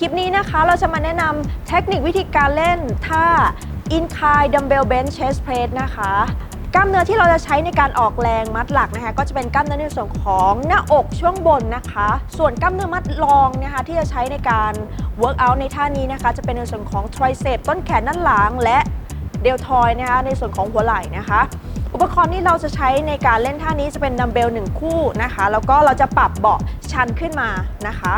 คลิปนี้นะคะเราจะมาแนะนำเทคนิควิธีการเล่นท่า Incline Dumbbell Bench Chest Press นะคะ กล้ามเนื้อที่เราจะใช้ในการออกแรงมัดหลักนะคะ ก็จะเป็นกล้ามเนื้อในส่วนของหน้าอกช่วงบนนะคะ ส่วนกล้ามเนื้อมัดรองนะคะ ที่จะใช้ในการ work out ในท่านี้นะคะ จะเป็นในส่วนของ tricep ต้นแขนด้านหลังและเดลทอยนะคะ ในส่วนของหัวไหล่นะคะอุปกรณ์ที่เราจะใช้ในการเล่นท่านี้จะเป็นดัมเบลหนึ่งคู่นะคะ แล้วก็เราจะปรับเบาะชันขึ้นมานะคะ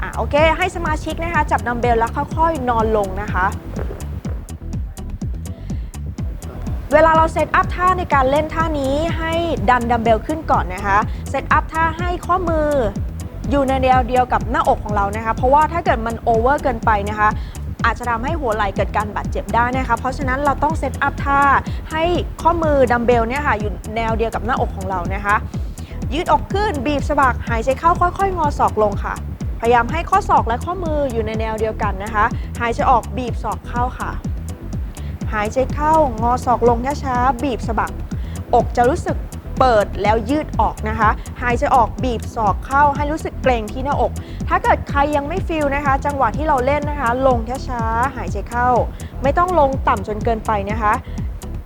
อะโอเค ให้สมาชิกนะคะ จับดัมเบลแล้วค่อยๆ นอนลงนะคะ เวลาเราเซตอัพท่าในการเล่นท่านี้ให้ดันดัมเบลขึ้นก่อนนะคะ เซตอัพท่าให้ข้อมืออยู่ในแนวเดียวกับหน้าอกของเรานะคะ เพราะว่าถ้าเกิดมันโอเวอร์เกินไปนะคะ อาจจะทำให้หัวไหล่เกิดการบาดเจ็บได้นะคะ เพราะฉะนั้นเราต้องเซตอัพท่าให้ข้อมือดัมเบลเนี่ยค่ะอยู่แนวเดียวกับหน้าอกของเรานะคะยืดอกขึ้นบีบสะบักหายใจเข้าค่อย ๆ งอศอกลงค่ะ พยายามให้ข้อศอกและข้อมืออยู่ในแนวเดียวกันนะคะ หายใจออกบีบศอกเข้าค่ะ หายใจเข้างอศอกลงช้าๆบีบสะบัก อกจะรู้สึกเปิดแล้วยืดออกนะคะ หายใจออกบีบศอกเข้าให้รู้สึกเกรงที่หน้าอก ถ้าเกิดใครยังไม่ฟิลนะคะ จังหวะที่เราเล่นนะคะ ลงช้าๆหายใจเข้า ไม่ต้องลงต่ำจนเกินไปนะคะ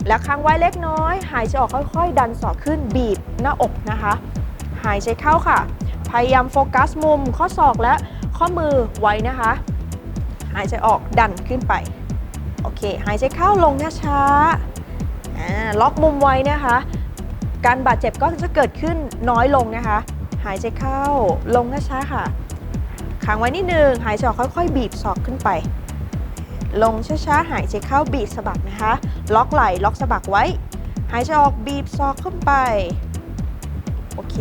แล้วค้างไว้เล็กน้อย หายใจออกค่อย ๆ ดันศอกขึ้นบีบหน้าอกนะคะ หายใจเข้าค่ะ พยายามโฟกัสมุมข้อศอกและข้อมือไว้นะคะ หายใจออกดันขึ้นไป โอเค หายใจเข้าลงช้าๆอ่าล็อกมุมไว้นะคะ การบาดเจ็บก็จะเกิดขึ้นน้อยลงนะคะ หายใจเข้าลงช้าๆค่ะค้างไว้นิดนึง หายใจออกค่อยๆ บีบศอกขึ้นไป ลงช้าๆ หายใจเข้าบีบสะบักนะคะ ล็อกไหล่ล็อกสะบักไว้ หายใจออกบีบศอกขึ้นไป โอเค